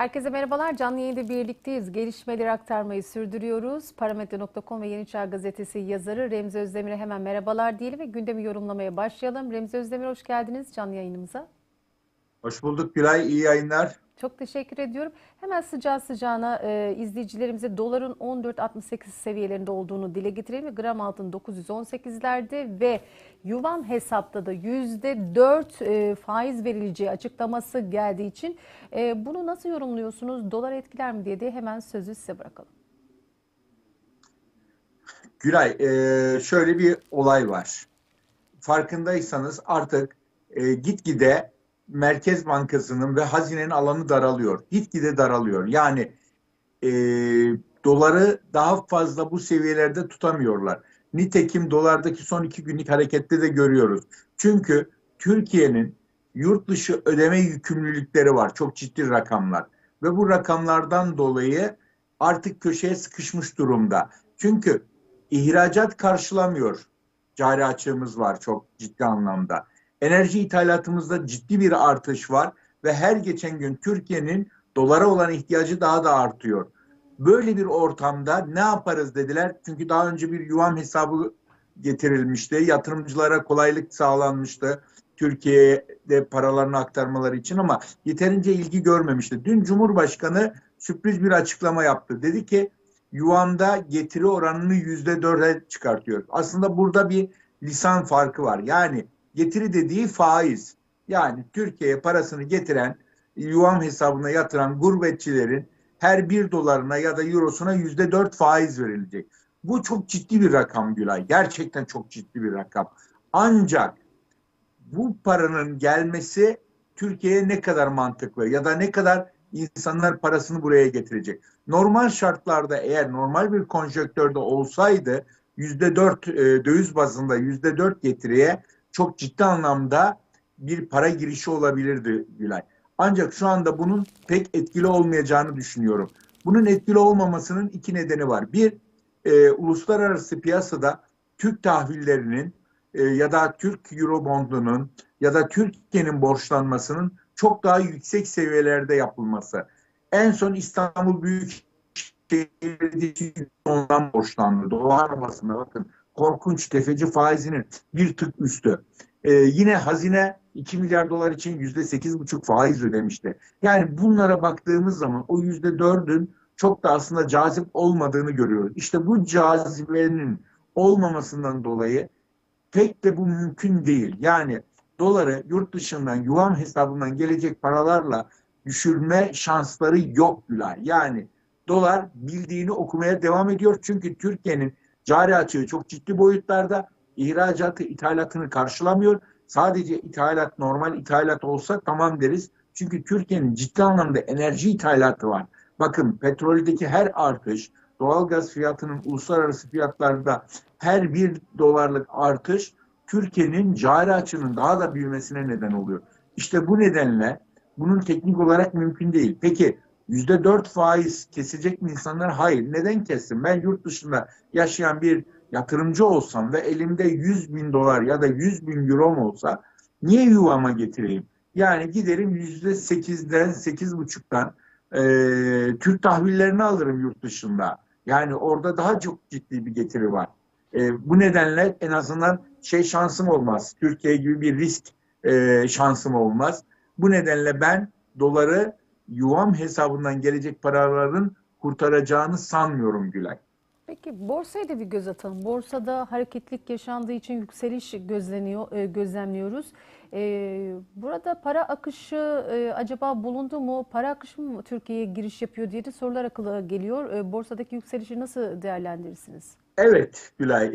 Herkese merhabalar. Canlı yayında birlikteyiz. Gelişmeleri aktarmayı sürdürüyoruz. Parametre.com ve Yeni Çağ Gazetesi yazarı Remzi Özdemir'e hemen merhabalar diyelim ve gündemi yorumlamaya başlayalım. Remzi Özdemir hoş geldiniz canlı yayınımıza. Hoş bulduk Gülay. İyi yayınlar. Çok teşekkür ediyorum. Hemen sıcağı sıcağına e, izleyicilerimize doların 14.68 seviyelerinde olduğunu dile getirelim. Gram altın 918'lerde ve yuvan hesapta da %4 e, faiz verileceği açıklaması geldiği için e, bunu nasıl yorumluyorsunuz? Dolar etkiler mi diye de hemen sözü size bırakalım. Gülay, e, şöyle bir olay var. Farkındaysanız artık e, gitgide Merkez Bankası'nın ve hazinenin alanı daralıyor. Gitgide daralıyor. Yani e, doları daha fazla bu seviyelerde tutamıyorlar. Nitekim dolardaki son iki günlük harekette de görüyoruz. Çünkü Türkiye'nin yurt dışı ödeme yükümlülükleri var. Çok ciddi rakamlar. Ve bu rakamlardan dolayı artık köşeye sıkışmış durumda. Çünkü ihracat karşılamıyor. Cari açığımız var çok ciddi anlamda. Enerji ithalatımızda ciddi bir artış var ve her geçen gün Türkiye'nin dolara olan ihtiyacı daha da artıyor. Böyle bir ortamda ne yaparız dediler. Çünkü daha önce bir yuvam hesabı getirilmişti. Yatırımcılara kolaylık sağlanmıştı. Türkiye'de paralarını aktarmaları için ama yeterince ilgi görmemişti. Dün Cumhurbaşkanı sürpriz bir açıklama yaptı. Dedi ki yuvamda getiri oranını yüzde dörde çıkartıyor. Aslında burada bir lisan farkı var. Yani getiri dediği faiz. Yani Türkiye'ye parasını getiren, yuvam hesabına yatıran gurbetçilerin her bir dolarına ya da eurosuna yüzde dört faiz verilecek. Bu çok ciddi bir rakam Gülay. Gerçekten çok ciddi bir rakam. Ancak bu paranın gelmesi Türkiye'ye ne kadar mantıklı ya da ne kadar insanlar parasını buraya getirecek. Normal şartlarda eğer normal bir konjöktörde olsaydı yüzde dört e, döviz bazında yüzde dört getiriye çok ciddi anlamda bir para girişi olabilirdi Gülay. Ancak şu anda bunun pek etkili olmayacağını düşünüyorum. Bunun etkili olmamasının iki nedeni var. Bir, e, uluslararası piyasada Türk tahvillerinin e, ya da Türk Eurobondunun ya da Türkiye'nin borçlanmasının çok daha yüksek seviyelerde yapılması. En son İstanbul Büyükşehir ondan borçlandı. Dolar arabasında bakın korkunç tefeci faizinin bir tık üstü. Ee, yine hazine 2 milyar dolar için yüzde sekiz buçuk faiz ödemişti. Yani bunlara baktığımız zaman o yüzde dördün çok da aslında cazip olmadığını görüyoruz. İşte bu cazibenin olmamasından dolayı pek de bu mümkün değil. Yani doları yurt dışından yuvan hesabından gelecek paralarla düşürme şansları yok Gülay. Yani dolar bildiğini okumaya devam ediyor. Çünkü Türkiye'nin cari açığı çok ciddi boyutlarda ihracatı, ithalatını karşılamıyor. Sadece ithalat normal ithalat olsa tamam deriz. Çünkü Türkiye'nin ciddi anlamda enerji ithalatı var. Bakın petroldeki her artış, doğalgaz fiyatının uluslararası fiyatlarda her bir dolarlık artış Türkiye'nin cari açının daha da büyümesine neden oluyor. İşte bu nedenle bunun teknik olarak mümkün değil. Peki yüzde dört faiz kesecek mi insanlar? Hayır. Neden kessin? Ben yurt dışında yaşayan bir yatırımcı olsam ve elimde 100 bin dolar ya da 100 bin euro olsa niye yuvama getireyim? Yani giderim yüzde sekizden, sekiz buçuktan e, Türk tahvillerini alırım yurt dışında. Yani orada daha çok ciddi bir getiri var. E, bu nedenle en azından şey şansım olmaz. Türkiye gibi bir risk e, şansım olmaz. Bu nedenle ben doları yuvam hesabından gelecek paraların kurtaracağını sanmıyorum Gülay. Peki borsaya da bir göz atalım. Borsada hareketlik yaşandığı için yükseliş gözleniyor, e, gözlemliyoruz. E, burada para akışı e, acaba bulundu mu? Para akışı mı Türkiye'ye giriş yapıyor diye de sorular akıla geliyor. Borsadaki yükselişi nasıl değerlendirirsiniz? Evet Gülay,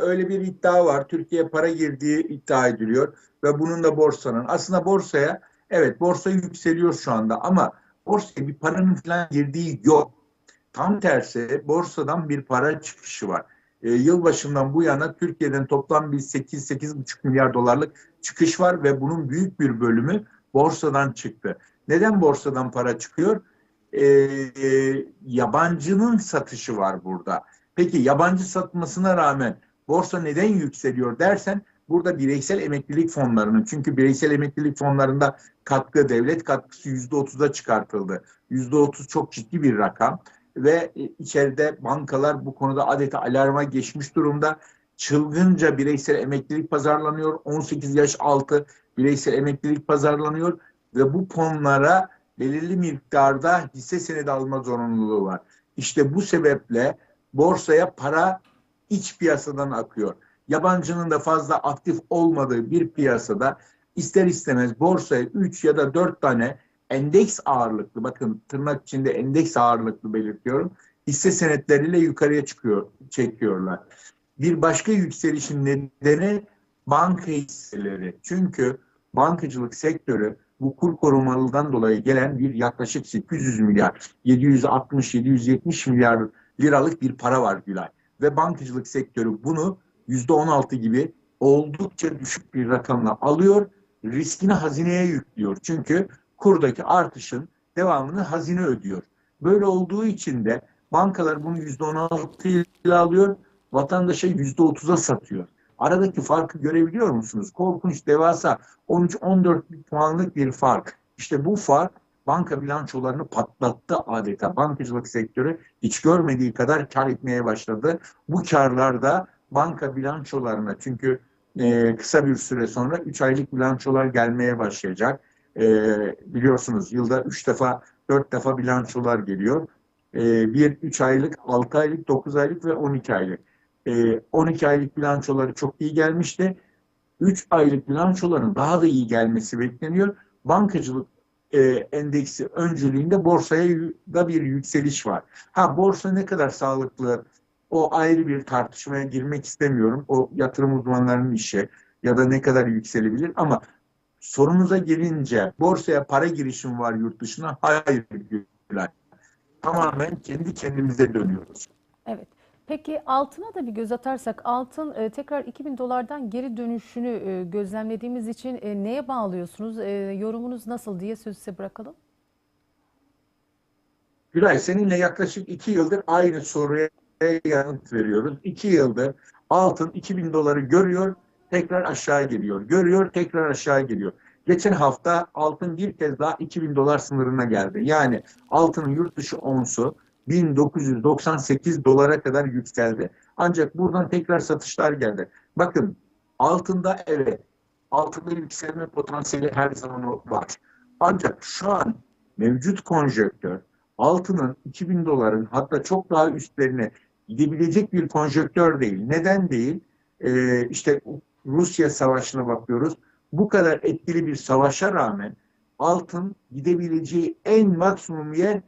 öyle bir iddia var. Türkiye para girdiği iddia ediliyor ve bunun da borsanın. Aslında borsaya, evet borsa yükseliyor şu anda ama borsaya bir paranın falan girdiği yok. Tam tersi borsadan bir para çıkışı var. E, yılbaşından bu yana Türkiye'den toplam bir 8-8,5 milyar dolarlık çıkış var ve bunun büyük bir bölümü borsadan çıktı. Neden borsadan para çıkıyor? E, e, yabancının satışı var burada. Peki yabancı satmasına rağmen borsa neden yükseliyor dersen Burada bireysel emeklilik fonlarının çünkü bireysel emeklilik fonlarında katkı devlet katkısı yüzde otuza çıkartıldı. Yüzde otuz çok ciddi bir rakam ve e, içeride bankalar bu konuda adeta alarma geçmiş durumda. Çılgınca bireysel emeklilik pazarlanıyor. 18 yaş altı bireysel emeklilik pazarlanıyor ve bu fonlara belirli miktarda hisse senedi alma zorunluluğu var. İşte bu sebeple borsaya para iç piyasadan akıyor. Yabancının da fazla aktif olmadığı bir piyasada ister istemez borsaya 3 ya da 4 tane endeks ağırlıklı bakın tırnak içinde endeks ağırlıklı belirtiyorum hisse senetleriyle yukarıya çıkıyor çekiyorlar. Bir başka yükselişin nedeni banka hisseleri. Çünkü bankacılık sektörü bu kur korumalıdan dolayı gelen bir yaklaşık 800 milyar, 760-770 milyar liralık bir para var Gülay. Ve bankacılık sektörü bunu %16 gibi oldukça düşük bir rakamla alıyor, riskini hazineye yüklüyor. Çünkü kurdaki artışın devamını hazine ödüyor. Böyle olduğu için de bankalar bunu %16 ile alıyor, vatandaşa %30'a satıyor. Aradaki farkı görebiliyor musunuz? Korkunç, devasa 13-14 puanlık bir fark. İşte bu fark banka bilançolarını patlattı adeta. Bankacılık sektörü hiç görmediği kadar kar etmeye başladı. Bu karlar da banka bilançolarına çünkü e, kısa bir süre sonra 3 aylık bilançolar gelmeye başlayacak. E, biliyorsunuz yılda 3 defa 4 defa bilançolar geliyor. E, bir 3 aylık, 6 aylık, 9 aylık ve 12 aylık. E, 12 aylık bilançoları çok iyi gelmişti. 3 aylık bilançoların daha da iyi gelmesi bekleniyor. Bankacılık e, endeksi öncülüğünde borsaya da bir yükseliş var. Ha borsa ne kadar sağlıklı o ayrı bir tartışmaya girmek istemiyorum. O yatırım uzmanlarının işi ya da ne kadar yükselebilir ama sorunuza gelince borsaya para girişim var yurt dışına. Hayır. Gülay. Tamamen kendi kendimize dönüyoruz. Evet. Peki altına da bir göz atarsak altın e, tekrar 2000 dolardan geri dönüşünü e, gözlemlediğimiz için e, neye bağlıyorsunuz? E, yorumunuz nasıl diye sözü size bırakalım. Gülay seninle yaklaşık iki yıldır aynı soruya yanıt veriyoruz. İki yıldır altın 2000 doları görüyor, tekrar aşağı geliyor. Görüyor, tekrar aşağı geliyor. Geçen hafta altın bir kez daha 2000 dolar sınırına geldi. Yani altının yurt dışı onsu 1998 dolara kadar yükseldi. Ancak buradan tekrar satışlar geldi. Bakın altında evet altında yükselme potansiyeli her zaman var. Ancak şu an mevcut konjöktör altının 2000 doların hatta çok daha üstlerine gidebilecek bir konjöktör değil. Neden değil? Ee, işte Rusya savaşına bakıyoruz. Bu kadar etkili bir savaşa rağmen altın gidebileceği en maksimum yer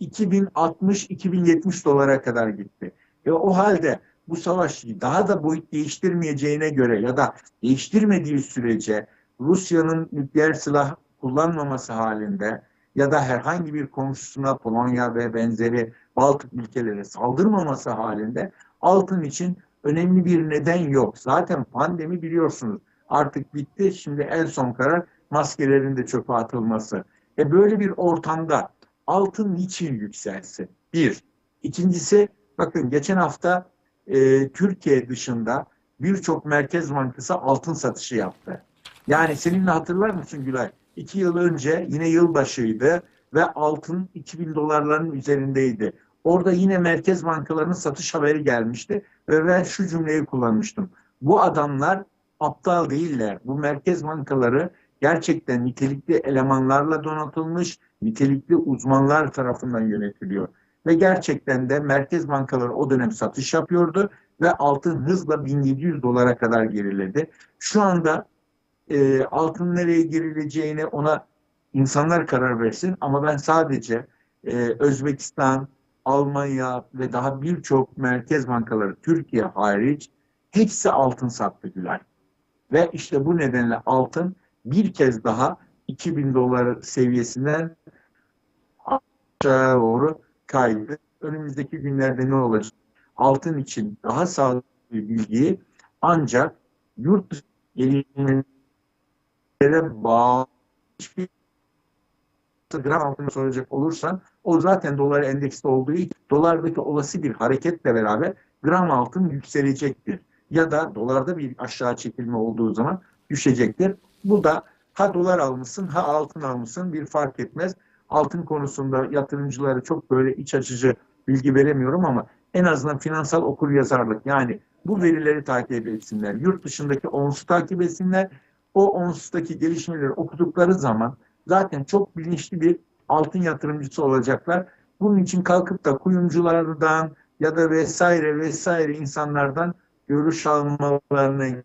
2060-2070 dolara kadar gitti. Ve o halde bu savaş daha da boyut değiştirmeyeceğine göre ya da değiştirmediği sürece Rusya'nın nükleer silah kullanmaması halinde ya da herhangi bir komşusuna Polonya ve benzeri Baltık ülkelere saldırmaması halinde altın için önemli bir neden yok. Zaten pandemi biliyorsunuz artık bitti. Şimdi en son karar maskelerin de çöpe atılması. E böyle bir ortamda altın niçin yükselsin? Bir. İkincisi bakın geçen hafta e, Türkiye dışında birçok merkez bankası altın satışı yaptı. Yani seninle hatırlar mısın Gülay? İki yıl önce yine yılbaşıydı ve altın 2000 dolarların üzerindeydi. Orada yine merkez bankalarının satış haberi gelmişti ve ben şu cümleyi kullanmıştım. Bu adamlar aptal değiller. Bu merkez bankaları gerçekten nitelikli elemanlarla donatılmış, nitelikli uzmanlar tarafından yönetiliyor. Ve gerçekten de merkez bankaları o dönem satış yapıyordu ve altın hızla 1700 dolara kadar geriledi. Şu anda e, altın nereye girileceğine ona insanlar karar versin ama ben sadece e, Özbekistan, Almanya ve daha birçok merkez bankaları Türkiye hariç hepsi altın sattı Güler. Ve işte bu nedenle altın bir kez daha 2000 dolar seviyesinden aşağı doğru kaydı. Önümüzdeki günlerde ne olacak? Altın için daha sağlıklı bir bilgiyi ancak yurt dışı gelişmelere bağlı hiçbir gram altını soracak olursan o zaten dolar endekste olduğu için dolardaki olası bir hareketle beraber gram altın yükselecektir. ya da dolarda bir aşağı çekilme olduğu zaman düşecektir. Bu da ha dolar almışsın ha altın almışsın bir fark etmez. Altın konusunda yatırımcılara çok böyle iç açıcı bilgi veremiyorum ama en azından finansal okuryazarlık yani bu verileri takip etsinler. Yurt dışındaki onsu takip etsinler. O onsustaki gelişmeleri okudukları zaman zaten çok bilinçli bir altın yatırımcısı olacaklar. Bunun için kalkıp da kuyumculardan ya da vesaire vesaire insanlardan görüş almalarına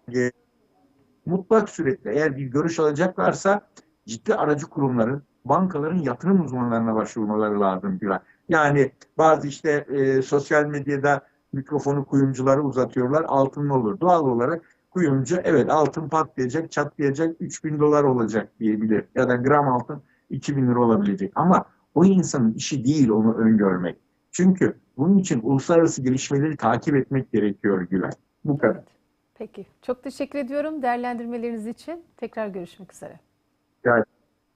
mutlak suretle eğer bir görüş alacaklarsa ciddi aracı kurumların, bankaların yatırım uzmanlarına başvurmaları lazım Güven. Yani bazı işte e, sosyal medyada mikrofonu kuyumculara uzatıyorlar, altın olur. Doğal olarak kuyumcu evet altın patlayacak, çatlayacak, 3000 dolar olacak diyebilir. Ya da gram altın 2000 lira olabilecek. Ama o insanın işi değil onu öngörmek. Çünkü bunun için uluslararası gelişmeleri takip etmek gerekiyor Güven. Bu kadar. Evet. Peki. Çok teşekkür ediyorum değerlendirmeleriniz için. Tekrar görüşmek üzere.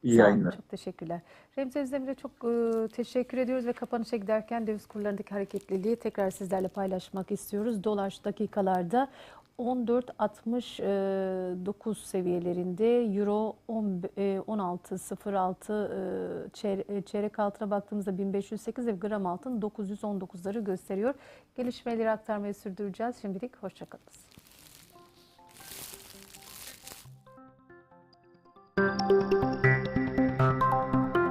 İyi Sağ olun, yayınlar. Çok teşekkürler. Remzi Özdemir'e çok e, teşekkür ediyoruz ve kapanışa giderken döviz kurlarındaki hareketliliği tekrar sizlerle paylaşmak istiyoruz. Dolar dakikalarda 14.69 seviyelerinde, Euro 10 e, 16.06 e, e, çeyrek altına baktığımızda 1508 ve gram altın 919'ları gösteriyor. Gelişmeleri aktarmayı sürdüreceğiz. Şimdilik hoşçakalın.